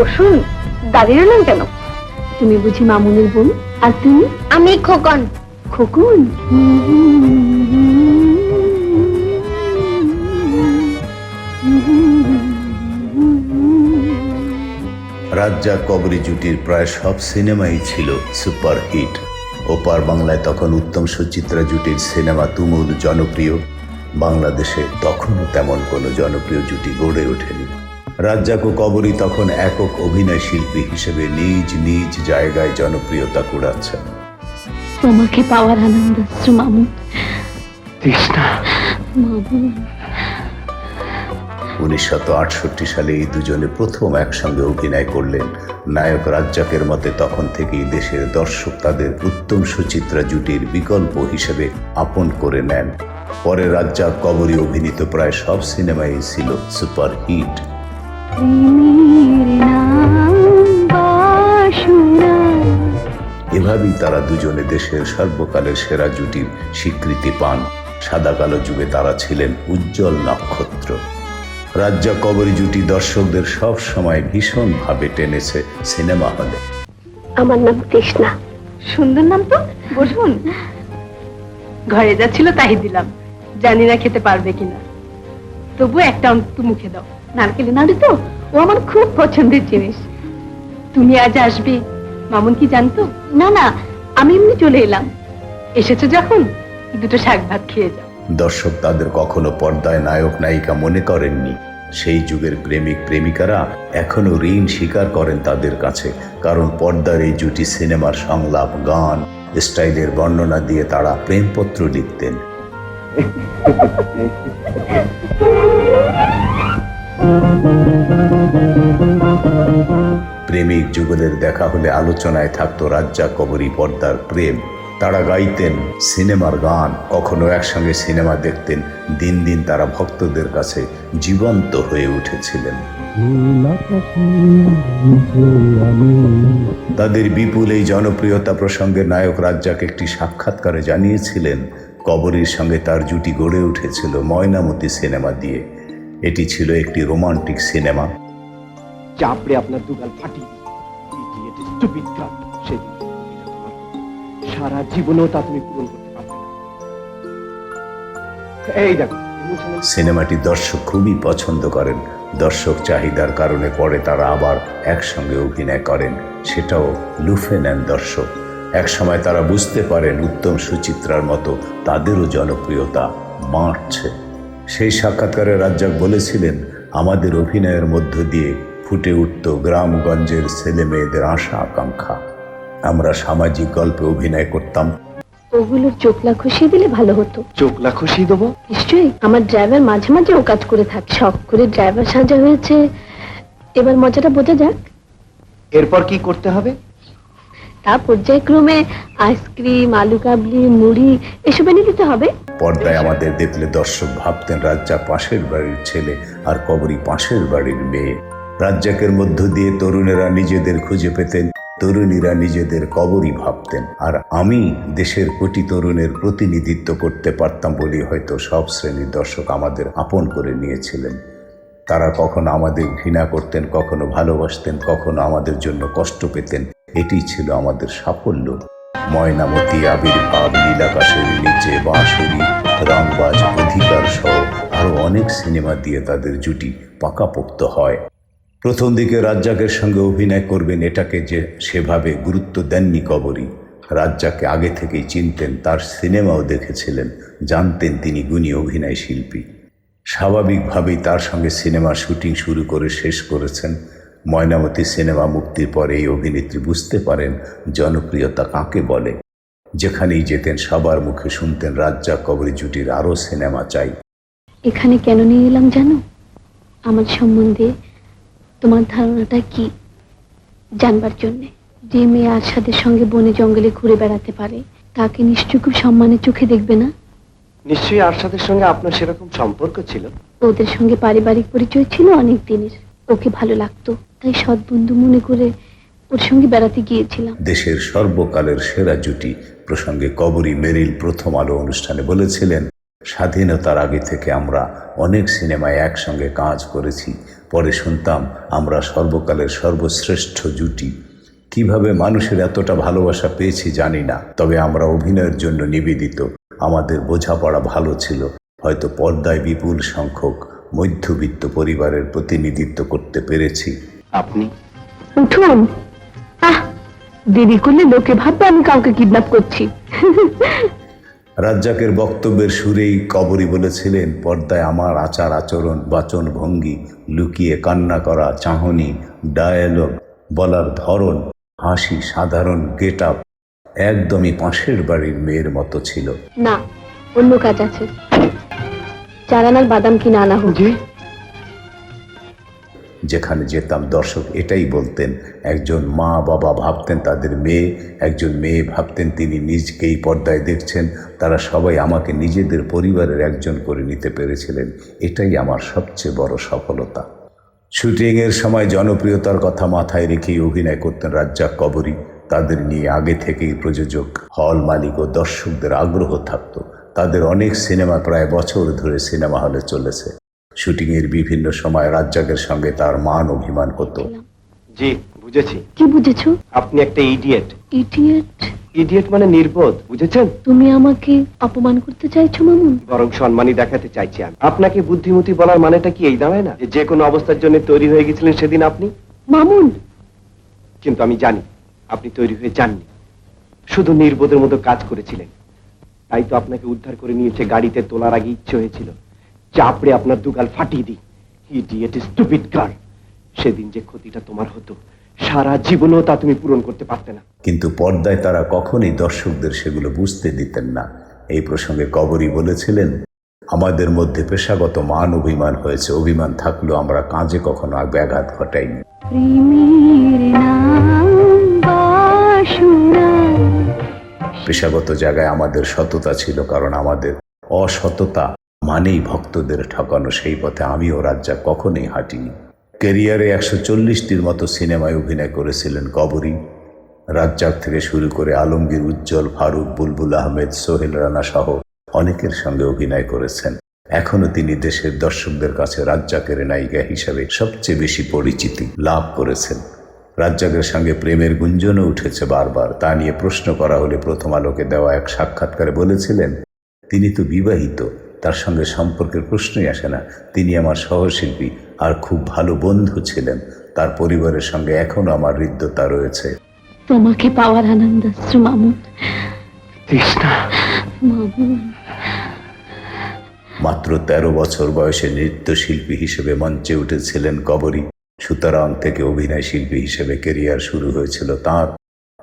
বসুন দাঁড়িয়ে রইলেন কেন? তুমি বুঝি মামুনের বোন আর তুমি? আমি খোকন। খোকুন? রাজ্জাক কবরী জুটির প্রায় সব সিনেমাই ছিল সুপারহিট। ওপার বাংলায় তখন উত্তম সুচিত্রা জুটির সিনেমা তুমুল জনপ্রিয়। বাংলাদেশে তখনও তেমন কোনো জনপ্রিয় জুটি গড়ে ওঠেনি। রাজ্জাক ও কবরী তখন একক অভিনয় শিল্পী হিসেবে নিজ নিজ জায়গায় জনপ্রিয়তা কুড়াচ্ছেন তোমাকে পাওয়ার আনন্দ মামুন। আটষট্টি সালে এই দুজনে প্রথম একসঙ্গে অভিনয় করলেন। নায়ক রাজ্জাকের মতে তখন থেকেই দেশের দর্শক তাদের উত্তম সুচিত্রা জুটির বিকল্প হিসেবে আপন করে নেন। পরে রাজ্জাক কবরী অভিনীত প্রায় সব সিনেমাই ছিল সুপার এভাবেই তারা দুজনে দেশের সর্বকালের সেরা জুটির স্বীকৃতি পান। সাদা কালো যুগে তারা ছিলেন উজ্জ্বল নক্ষত্র। রাজ্জাক কবরী জুটি দর্শকদের সব সময় ভীষণভাবে টেনেছে সিনেমা হলে। আমার নাম কৃষ্ণা। সুন্দর নাম তো বসুন। ঘরে যা ছিল তাই দিলাম। জানি না খেতে পারবে কিনা। তবু একটা অন্তত মুখে দাও। নারকেলের নাড়ু তো? ও আমার খুব পছন্দের জিনিস। তুমি আজ আসবে? মামুন কি জানতো? না না আমি এমনি চলে এলাম। এসেছ যখন? দুটো শাক ভাত খেয়ে যাও। দর্শক তাদের কখনো পর্দায় নায়ক নায়িকা মনে করেননি। সেই যুগের প্রেমিক প্রেমিকারা এখনও ঋণ স্বীকার করেন তাদের কাছে কারণ পর্দার এই জুটি সিনেমার সংলাপ গান স্টাইলের বর্ণনা দিয়ে তারা প্রেমপত্র লিখতেন। প্রেমিক যুগলের দেখা হলে আলোচনায় থাকতো রাজ্জা কবরী পর্দার প্রেম। তারা গাইতেন সিনেমার গান, কখনো একসঙ্গে সিনেমা দেখতেন। দিন দিন তারা ভক্তদের কাছে জীবন্ত হয়ে উঠেছিলেন। তাদের বিপুল এই জনপ্রিয়তা প্রসঙ্গে নায়ক রাজ্জাক একটি সাক্ষাৎকারে জানিয়েছিলেন, কবরীর সঙ্গে তার জুটি গড়ে উঠেছিল ময়নামতি সিনেমা দিয়ে। এটি ছিল একটি রোমান্টিক সিনেমা। চাপড়ে আপনার দুগাল ফাটি সারা জীবনেও তা তুমি পূরণ করতে পারবে এই দেখো সিনেমাটি দর্শক খুবই পছন্দ করেন। দর্শক চাহিদার কারণে পরে তারা আবার একসঙ্গে অভিনয় করেন। সেটাও লুফে নেন দর্শক। একসময় তারা বুঝতে পারেন উত্তম সুচিত্রার মতো তাদেরও জনপ্রিয়তা বাড়ছে। সেই সাক্ষাৎকারে রাজ্জাক বলেছিলেন আমাদের অভিনয়ের মধ্য দিয়ে ফুটে উঠত গ্রামগঞ্জের ছেলে মেয়েদের আশা আকাঙ্ক্ষা। আমরা সামাজিক গল্পে অভিনয় করতাম। ওগুলোর চোখলা খুশিয়ে দিলে ভালো হতো। চোখলা খুশি দেবো? নিশ্চয়ই। আমার ড্রাইভার মাঝে মাঝে ও কাজ করে থাকে। শখ করে ড্রাইভার সাজা হয়েছে। এবার মজাটা বোঝা যাক। এরপর কি করতে হবে? তা পর্যায়ক্রমে আইসক্রিম, আলু কাবলি, মুড়ি, এসব এনে দিতে হবে। পর্দায় আমাদের দেখলে দর্শক ভাবতেন রাজ্জাক পাশের বাড়ির ছেলে আর কবরী পাশের বাড়ির মেয়ে। রাজ্জাকের মধ্য দিয়ে তরুণেরা নিজেদের খুঁজে পেতেন, তরুণীরা নিজেদের কবরই ভাবতেন। আর আমি দেশের কোটি তরুণের প্রতিনিধিত্ব করতে পারতাম বলেই হয়তো সব শ্রেণির দর্শক আমাদের আপন করে নিয়েছিলেন। তারা কখনো আমাদের ঘৃণা করতেন, কখনো ভালোবাসতেন, কখনো আমাদের জন্য কষ্ট পেতেন। এটি ছিল আমাদের সাফল্য। ময়নামতি আবির্ভাব নীলাকাশের নিচে বাঁশুরি, রংবাজ, অধিকার সহ আরও অনেক সিনেমা দিয়ে তাদের জুটি পাকাপোক্ত হয়। প্রথম দিকে রাজ্জাকের সঙ্গে অভিনয় করবেন এটাকে যে সেভাবে গুরুত্ব দেননি কবরী। রাজ্জাককে আগে থেকেই চিনতেন, তার সিনেমাও দেখেছিলেন, জানতেন তিনি গুণী অভিনয় শিল্পী স্বাভাবিকভাবেই তার সঙ্গে সিনেমার শুটিং শুরু করে শেষ করেছেন। ময়নামতি সিনেমা মুক্তির পরে এই অভিনেত্রী বুঝতে পারেন জনপ্রিয়তা কাকে বলে। যেখানেই যেতেন সবার মুখে শুনতেন রাজ্জাক কবরী জুটির আরও সিনেমা চাই। এখানে কেন নিয়ে এলাম জানো? আমার সম্বন্ধে তোমার ধারণাটা কি? জানবার জন্যে যে মেয়ে আশাদের সঙ্গে বনে জঙ্গলে ঘুরে বেড়াতে পারে তাকে নিশ্চয়ই খুব সম্মানের চোখে দেখবে না? নিশ্চয়ই আরশাদের সঙ্গে আপনার সেরকম সম্পর্ক ছিল? ওদের সঙ্গে পারিবারিক পরিচয় ছিল অনেক দিনের। ওকে ভালো লাগতো। তাই সৎ বন্ধু মনে করে ওর সঙ্গে বেড়াতে গিয়েছিলাম। দেশের সর্বকালের সেরা জুটি প্রসঙ্গে কবরী মেরিল প্রথম আলো অনুষ্ঠানে বলেছিলেন, স্বাধীনতার আগে থেকে আমরা অনেক সিনেমায় একসঙ্গে কাজ করেছি। পরে শুনতাম আমরা সর্বকালের সর্বশ্রেষ্ঠ জুটি। কীভাবে মানুষের এতটা ভালোবাসা পেয়েছি জানি না, তবে আমরা অভিনয়ের জন্য নিবেদিত। আমাদের বোঝাপড়া ভালো ছিল। হয়তো পর্দায় বিপুল সংখ্যক মধ্যবিত্ত পরিবারের প্রতিনিধিত্ব করতে পেরেছি। আপনি? উঠুন আহ দেরি করলে লোকে ভাববে আমি কাউকে কিডন্যাপ করছি। রাজ্জাকের বক্তব্যের সুরেই কবরী বলেছিলেন পর্দায় আমার আচার আচরণ বাচন ভঙ্গি লুকিয়ে কান্না করা চাহনি ডায়ালগ বলার ধরন হাসি সাধারণ গেট আপ একদমই পাশের বাড়ির মেয়ের মতো ছিল। না অন্য কাজ আছে। চারানার বাদাম কিনে আনা হোক। জি। যেখানে যেতাম দর্শক এটাই বলতেন একজন মা বাবা ভাবতেন তাদের মেয়ে একজন মেয়ে ভাবতেন তিনি নিজকেই পর্দায় দেখছেন তারা সবাই আমাকে নিজেদের পরিবারের একজন করে নিতে পেরেছিলেন এটাই আমার সবচেয়ে বড় সফলতা। শুটিংয়ের সময় জনপ্রিয়তার কথা মাথায় রেখেই অভিনয় করতেন রাজ্জাক কবরী তাদের নিয়ে আগে থেকেই প্রযোজক হল মালিক ও দর্শকদের আগ্রহ থাকত। তাদের অনেক সিনেমা প্রায় বছর ধরে সিনেমা হলে চলেছে। শুটিংয়ের বিভিন্ন সময় রাজ্জাকের সঙ্গে তার মান অভিমান হতো জি বুঝেছি। কি বুঝেছ? আপনি একটা ইডিয়েট ইডিয়েট ইডিয়েট মানে নির্বোধ বুঝেছেন? তুমি আমাকে অপমান করতে চাইছো মামুন? বরং সম্মানই দেখাতে চাইছি আমি। আপনাকে বুদ্ধিমতী বলার মানেটা কি এই দাঁড়ায় না? যে যে কোনো অবস্থার জন্য তৈরি হয়ে গেছিলেন সেদিন আপনি? মামুন! কিন্তু আমি জানি আপনি তৈরি হয়ে যাননি। শুধু নির্বোধের মতো কাজ করেছিলেন। তাই তো আপনাকে উদ্ধার করে নিয়েছে গাড়িতে তোলার আগে ইচ্ছে হয়েছিল। চাপড়ে আপনার দুগাল ফাটিয়ে দিই। ইডিয়েট স্টুপিড গার্ল সেদিন যে ক্ষতিটা তোমার হতো সারা জীবনও তা তুমি পূরণ করতে পারতে না। কিন্তু পর্দায় তারা কখনোই দর্শকদের সেগুলো বুঝতে দিতেন না। এই প্রসঙ্গে কবরী বলেছিলেন আমাদের মধ্যে পেশাগত মান অভিমান হয়েছে অভিমান থাকলেও আমরা কাজে কখনো ব্যাঘাত ঘটাইনি। প্রেমের পেশাগত জায়গায় আমাদের সততা ছিল, কারণ আমাদের অসততা মানেই ভক্তদের ঠকানো, সেই পথে আমিও রাজ্জা কখনোই হাঁটিনি। ক্যারিয়ারে একশো চল্লিশটির মতো সিনেমায় অভিনয় করেছিলেন কবরী। রাজ্জাক থেকে শুরু করে আলমগীর, উজ্জ্বল ফারুক, বুলবুল আহমেদ, সোহেল রানা সহ অনেকের সঙ্গে অভিনয় করেছেন। এখনও তিনি দেশের দর্শকদের কাছে রাজ্জাকের নায়িকা হিসাবে সবচেয়ে বেশি পরিচিতি লাভ করেছেন। রাজ্জাকের সঙ্গে প্রেমের গুঞ্জনও উঠেছে বারবার। তা নিয়ে প্রশ্ন করা হলে প্রথম আলোকে দেওয়া এক সাক্ষাৎকারে বলেছিলেন তিনি তো বিবাহিত তার সঙ্গে সম্পর্কের প্রশ্নই আসে না। তিনি আমার সহশিল্পী আর খুব ভালো বন্ধু ছিলেন। তার পরিবারের সঙ্গে এখনও আমার হৃদ্যতা রয়েছে। তোমাকে পাওয়ার আনন্দ মামুন। মাত্র ১৩ বছর বয়সে নৃত্যশিল্পী হিসেবে মঞ্চে উঠেছিলেন কবরী। সুতরাং থেকে অভিনয় শিল্পী হিসেবে কেরিয়ার শুরু হয়েছিল তার।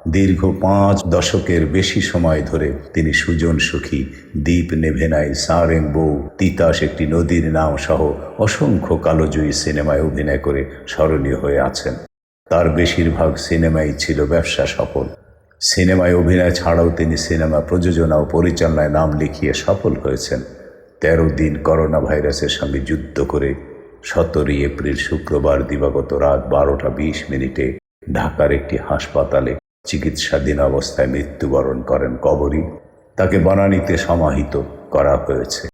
দীর্ঘ পাঁচ দশকের বেশি সময় ধরে তিনি সুজন সুখী, দ্বীপ নেভেনাই সারেং বউ, তিতাস একটি নদীর নাম সহ অসংখ্য কালোজয়ী সিনেমায় অভিনয় করে স্মরণীয় হয়ে আছেন। তার বেশিরভাগ সিনেমাই ছিল ব্যবসা সফল। সিনেমায় অভিনয় ছাড়াও তিনি সিনেমা প্রযোজনা ও পরিচালনায় নাম লিখিয়ে সফল হয়েছেন। তেরো দিন করোনা ভাইরাসের সঙ্গে যুদ্ধ করে সতেরোই এপ্রিল শুক্রবার দিবাগত রাত বারোটা বিশ মিনিটে ঢাকার একটি হাসপাতালে চিকিৎসাধীন অবস্থায় মৃত্যুবরণ করেন কবরী। তাকে বনানীতে সমাহিত করা হয়েছে।